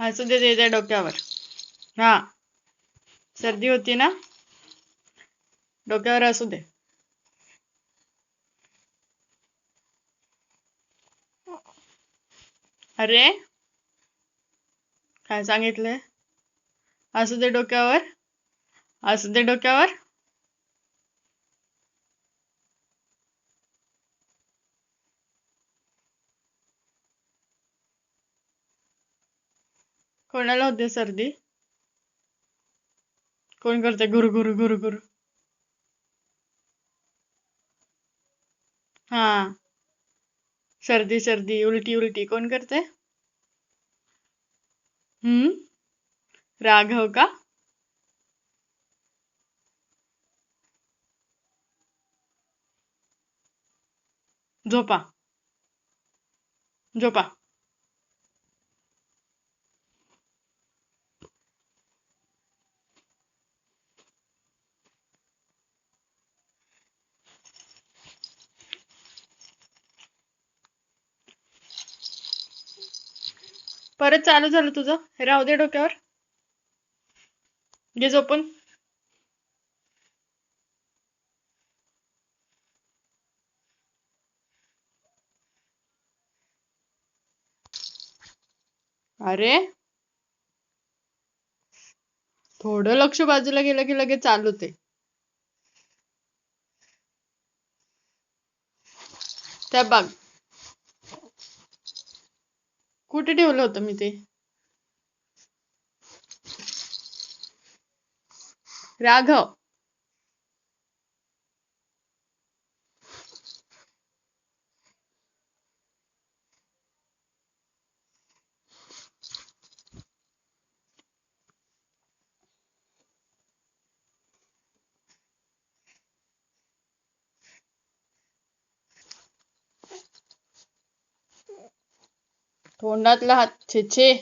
असू दे दे डोक्यावर. हा. सर्दी होती ना? डोक्यावर असू दे. अरे? काय सांगितलंय? असू दे डोक्यावर. असू दे डोक्यावर. कोणाला होते सर्दी? कोण करते? गुरु गुरु गुरु गुरु. हा. सर्दी सर्दी उलटी उलटी. कोण करते? हम्म? राघव का? झोपा. झोपा. परत चालू झालं तुझं? राहू दे डोक्यावर. घे झोपून. अरे. थोडं लक्ष बाजूला गेलं की लगेच चालू ते त्या बघ. कुठे ठेवलं होतं मी ते? राघव. तोंडातला हात छे छे.